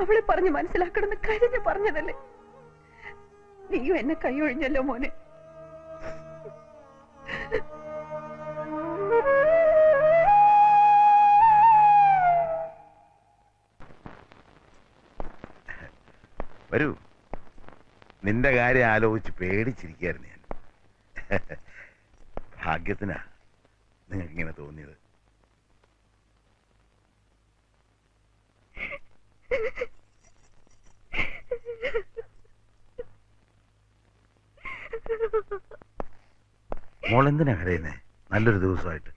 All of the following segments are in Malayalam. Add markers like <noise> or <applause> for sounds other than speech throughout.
അവളെ പറഞ്ഞ് മനസ്സിലാക്കണമെന്ന് കരുതി പറഞ്ഞതല്ലേ? നീയും എന്നെ കൈയൊഴിഞ്ഞല്ലോ മോനെ. വരൂ. നിന്റെ കാര്യം ആലോചിച്ച് പേടിച്ചിരിക്കുകയായിരുന്നു ഞാൻ. ഭാഗ്യത്തിനാ നിങ്ങൾക്ക് ഇങ്ങനെ തോന്നിയത്. മോളെന്തിനാ കരയുന്നേ? നല്ലൊരു ദിവസമായിട്ട്.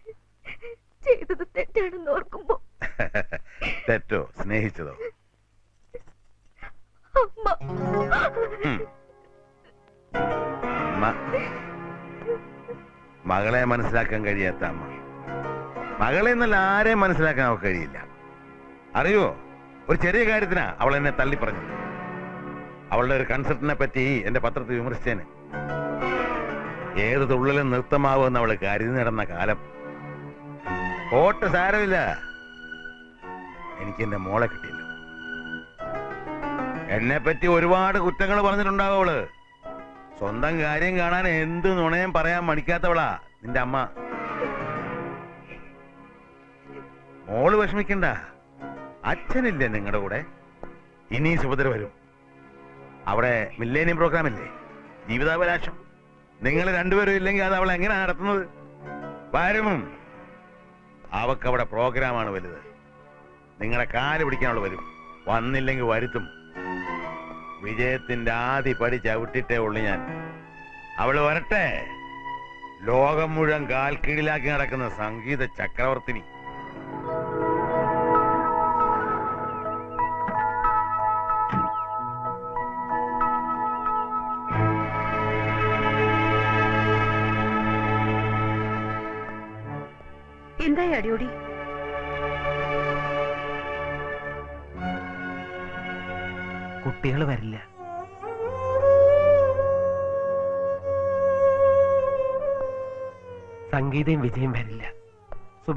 ചെയ്തത് തെറ്റാണെന്ന് ഓർക്കുമ്പോ. <laughs> തെറ്റോ? സ്നേഹിച്ചതോ? മകളെ മനസ്സിലാക്കാൻ കഴിയാത്ത അമ്മ. മകളെ എന്നല്ല ആരെയും മനസ്സിലാക്കാൻ അവൾക്ക് കഴിയില്ല. അറിയോ ഒരു ചെറിയ കാര്യത്തിനാ അവൾ എന്നെ തള്ളി പറഞ്ഞു അവളുടെ ഒരു കൺസെർട്ടിനെ പറ്റി എന്റെ പത്രത്തിൽ വിമർശിച്ചേന്. ഏത് തുള്ളലും നൃത്തമാവുമെന്ന് അവൾ കരുതി നടന്ന കാലം. കോട്ട് സാരമില്ല. എനിക്ക് എന്റെ മോളെ കിട്ടിയില്ല. എന്നെ പറ്റി ഒരുപാട് കുറ്റങ്ങൾ പറഞ്ഞിട്ടുണ്ടാവും അവൾ. സ്വന്തം കാര്യം കാണാൻ എന്ത് നുണയും പറയാൻ മടിക്കാത്തവളാ നിന്റെ അമ്മ. മോൾ വിഷമിക്കണ്ട. അച്ഛനില്ലേ നിങ്ങളുടെ കൂടെ? ഇനി സുഭദ്ര വരും. അവിടെ മില്ലേനിയം പ്രോഗ്രാം ഇല്ലേ? നിങ്ങൾ രണ്ടുപേരും ഇല്ലെങ്കിൽ അത് അവൾ എങ്ങനെ നടത്തുന്നത്? വരും അവക്കവിടെ പ്രോഗ്രാമാണ് വലുത്. നിങ്ങളെ കാൽ പിടിക്കാനുള്ള വരും. വന്നില്ലെങ്കിൽ വരുത്തും. വിജയത്തിന്റെ ആദി പടി ചവിട്ടിട്ടേ ഉള്ളു ഞാൻ. അവൾ വരട്ടെ. ലോകം മുഴുവൻ കാൽക്കീഴിലാക്കി നടക്കുന്ന സംഗീത ചക്രവർത്തിനി. എന്തായി അടിയോടി? കുട്ടികൾ വരില്ല. സംഗീതയും വിജയം വരില്ല.